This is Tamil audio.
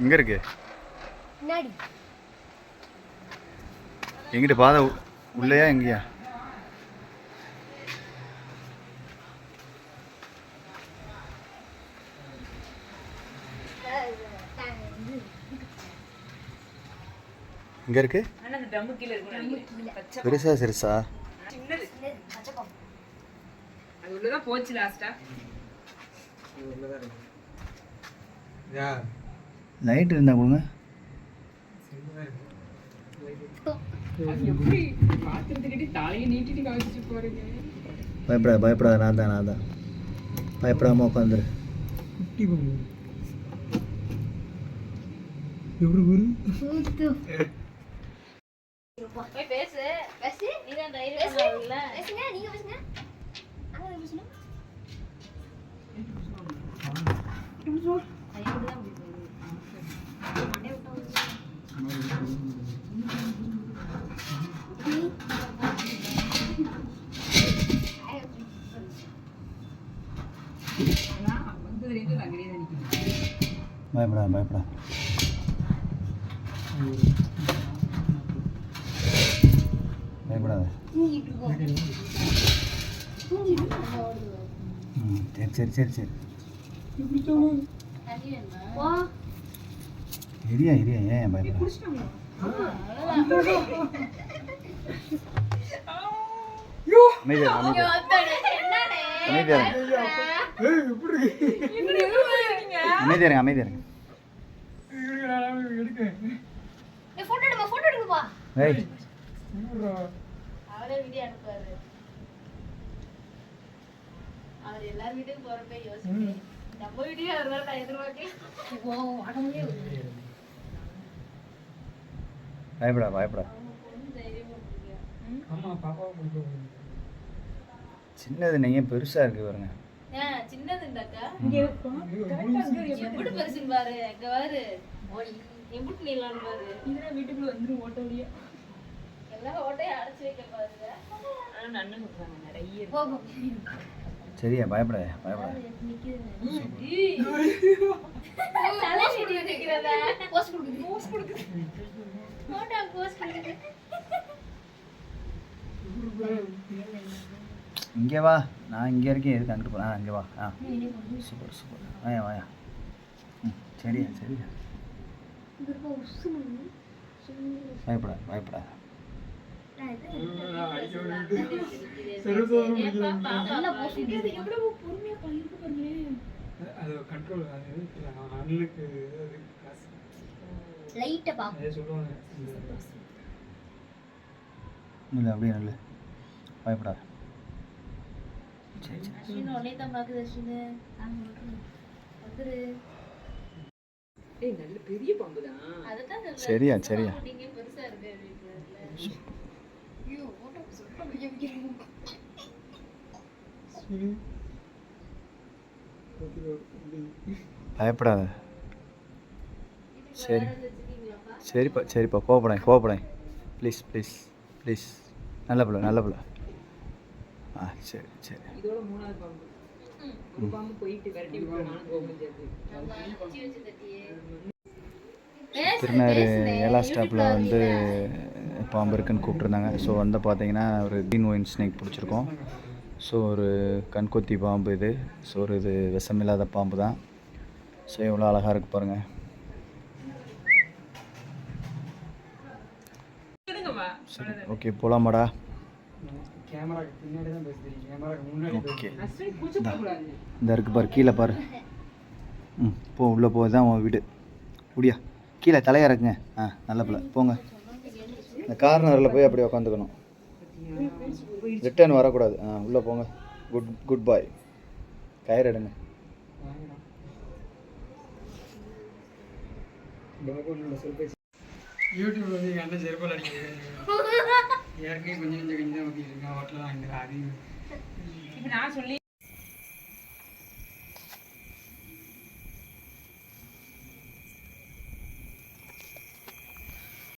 எங்கே இருக்கு. எங்கிட்ட பாதை உள்ளேயா எங்கேயா? இங்கே இருக்கு. பெருசா சிறுசா? சின்னது. பச்சைப்பம் அது உள்ளதான் போச்சு லாஸ்டா லைட் இருந்தா கொடுங்க எப்படி? பாத்திரத்துக்கிட்டே தலையை நீட்டிட்டு கவனிச்சுட்டு போறீங்க. பயப்படாத பயப்படாத நான் தான் நான் தான். பயப்படாம உட்காந்துரு சூத்து தான் நிற்கிறேன் பயப்படாத. சரி சரி சரி சரி. இரியா இரியா ஏன் குடிச்சிட்டாங்களா அமைதியா அமைதியா. அமைதியா இருங்க அமைதியா இருங்க. அவரே வீடியோ அனுப்புவாரு. அவர் எல்லார் வீட்டுக்கும் போறப்ப யோசிப்பேன் நம்ம ஒரு நாள் நான் எதிர்பார்க்கல. பயப்படா பயப்படா. சின்னது நீங்கள் பெருசாக இருக்கு பாருங்க. சின்னதுண்டாக்கா. இங்கே எப்படி பெருசுன்னு பாரு அங்க பாரு. எப்படி நீளான்னு பாரு. இதெல்லாம் வீட்டுக்குள்ள வந்துடும் ஓட்ட வழியா எல்லாம் ஓட்டையை அடைச்சு வைக்க பாருங்க. ஆனா நன்னு சொல்றாங்க நிறைய இருக்கு. போகும். சரியா கொடுக்குது. போட்டோ போஸ்ட் இங்கே வா. நான் இங்கே இருக்கேன். எதுக்கு அங்கிட்டு போகிறேன் அங்கே வா. ஆ. Super super. வாயா வாயா. ம் சரியா சரியா. பயப்படாத பயப்படாத. சொல்லுவாங்க இந்த இல்லை அப்படியே நல்ல. பயப்படாத. சரியா சரியா. பயப்படாத. சரி. சரிப்பா சரிப்பா. கோவப்படாங்க கோவப்படேன் ப்ளீஸ் ப்ளீஸ் ப்ளீஸ் நல்ல பிள்ளை நல்ல பிள்ளை. ஆ சரி சரி. இதோட மூணாவது பாம்பு. ஒரு பாம்பு போயிட்டு விரட்டி விட்டு போக ஏலா ஸ்டாப்பில் வந்து பாம்பு இருக்குன்னு கூப்பிட்ருந்தாங்க ஸோ வந்து பார்த்தீங்கன்னா ஒரு க்ரீன் ஒயின் ஸ்னேக் பிடிச்சிருக்கோம். ஸோ ஒரு கண்கொத்தி பாம்பு இது. ஸோ ஒரு இது விஷமில்லாத பாம்பு தான். ஸோ எவ்வளோ அழகாக இருக்கு பாருங்கள் சரி ஓகே போகலாமாடா கேமராக்கு பின்னாடி தான் பேச தெரியும் கேமராக்கு முன்னாடி ஓகே. இந்த. இருக்கு பாரு கீழே பாரு. ம் போ உள்ளே போ இதான் உன் வீடு. முடியா கீழே தலையா இருக்குங்க ஆ நல்ல பிள்ளை. போங்க. இந்த கார்னரில் போய் அப்படியே உட்காந்துக்கணும் ரிட்டர்ன் வரக்கூடாது. ஆ உள்ளே போங்க. குட் குட் பாய் கயிறு எடுங்க. யூடியூப்ல வந்து எங்கள் அண்ணன் செருப்பால் அடிக்கிறது ஏற்கனவே கொஞ்சம் கொஞ்சம் கொஞ்சம் தான் ஊற்றிட்டு இருக்கேன் ஹோட்டலில் வாங்கிக்கிறேன் அதையும் இப்போ நான் சொல்லி